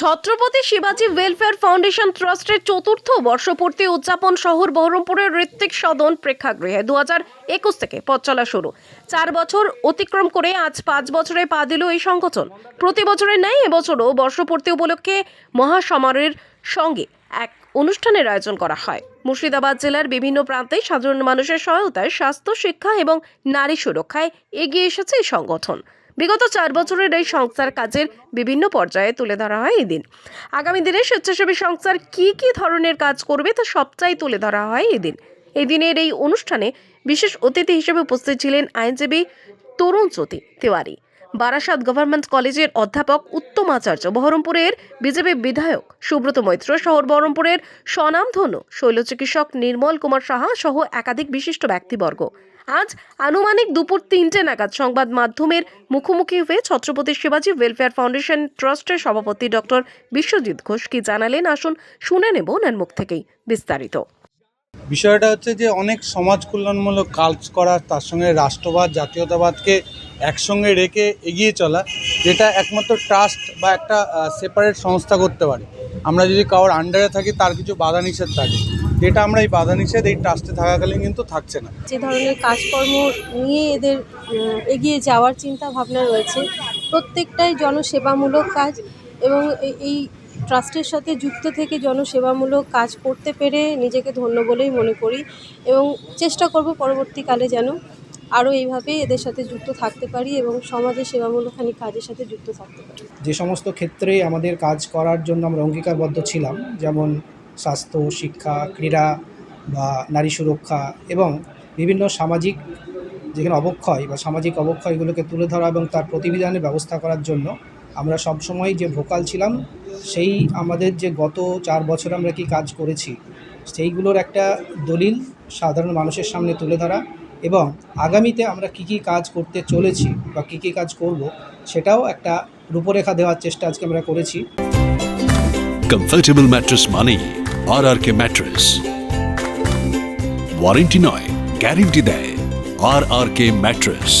ছত্রপতি শিবাজী welfare foundation ট্রাস্টের চতুর্থ বর্ষপূর্তি উদযাপন শহর বহরমপুরের ঋত্বিক সদন প্রেক্ষাগৃহে। দু হাজার একুশ থেকে পথ চলা শুরু। চার বছর অতিক্রম করে আজ পাঁচ বছরে পা দিল এই সংগঠন। প্রতি বছরের ন্যায় এবছরও বর্ষপূর্তি উপলক্ষে মহাসমারোহের সঙ্গে এক অনুষ্ঠানের আয়োজন করা হয়। মুর্শিদাবাদ জেলার বিভিন্ন প্রান্তে সাধারণ মানুষের সহায়তায় স্বাস্থ্য, শিক্ষা এবং নারী সুরক্ষায় এগিয়ে এসেছে এই সংগঠন। বিগত চার বছরের এই সংস্থার কাজের বিভিন্ন পর্যায়ে তুলে ধরা হয় এদিন। আগামী দিনে স্বেচ্ছাসেবী সংস্থার কি কি ধরনের কাজ করবে তা সবটাই তুলে ধরা হয় এদিন। এই দিনের এই অনুষ্ঠানে বিশেষ অতিথি হিসেবে উপস্থিত ছিলেন আইনজীবী তরুণ জ্যোতি তিওয়ারি। বারাসাত গভর্নমেন্ট কলেজের অধ্যাপক উত্তম আচার্য, বহরমপুরের বিজেপি বিধায়ক সুব্রত মৈত্র শহর বহরমপুরের স্বনামধন্য শৈল চিকিৎসক নির্মল কুমার সাহা সহ একাধিক বিশিষ্ট ব্যক্তিবর্গ। আজ আনুমানিক দুপুর তিনটে নাগাদ সংবাদ মাধ্যমের মুখোমুখি হয়ে ছত্রপতি শিবাজী ওয়েলফেয়ার ফাউন্ডেশন ট্রাস্টের সভাপতি ডক্টর বিশ্বজিৎ ঘোষ কি জানালেন? আসুন শুনে নেব ওনার মুখ থেকেই বিস্তারিত। বিষয়টা হচ্ছে যে অনেক সমাজ কল্যাণমূলক কাজ করা তার সঙ্গে রাষ্ট্রবাদ, জাতীয়তাবাদকে একসঙ্গে রেখে এগিয়ে চলা, যেটা একমাত্র ট্রাস্ট বা একটা সেপারেট সংস্থা করতে পারে। আমরা যদি কারোর আন্ডারে থাকি, তার কিছু বাধা নিষেধ থাকে। যেটা আমরা এই বাধা নিষেধ, এই ট্রাস্টে থাকাকালীন কিন্তু থাকছে না। যে ধরনের কাজকর্ম নিয়ে এদের এগিয়ে যাওয়ার চিন্তা ভাবনা রয়েছে, প্রত্যেকটাই জনসেবামূলক কাজ এবং এই ট্রাস্টের সাথে যুক্ত থেকে জনসেবামূলক কাজ করতে পেরে নিজেকে ধন্য বলেই মনে করি এবং চেষ্টা করব পরবর্তীকালে যেন আরও এইভাবে এদের সাথে যুক্ত থাকতে পারি এবং সমাজে সেবামূলক খানি কাজের সাথে যুক্ত থাকতে পারি। যে সমস্ত ক্ষেত্রে আমাদের কাজ করার জন্য আমরা অঙ্গীকারবদ্ধ ছিলাম, যেমন স্বাস্থ্য, শিক্ষা, ক্রীড়া বা নারী সুরক্ষা এবং বিভিন্ন সামাজিক যেখানে অবক্ষয় বা সামাজিক অবক্ষয়গুলোকে তুলে ধরা এবং তার প্রতিবিধানের ব্যবস্থা করার জন্য আমরা সবসময় যে ভোকাল ছিলাম, সেই আমাদের যে গত চার বছর আমরা কি কাজ করেছি, সেইগুলোর একটা দলিল সাধারণ মানুষের সামনে তুলে ধরা এবং আগামীতে আমরা কি কি কাজ করতে চলেছি বা কি কি কাজ করব সেটাও একটা রূপরেখা দেওয়ার চেষ্টা আজকে আমরা করেছি। কমফর্টেবল ম্যাট্রেস মানেই R R K mattress warranty নয় গ্যারেন্টি দেয় আর আর কে ম্যাট্রেস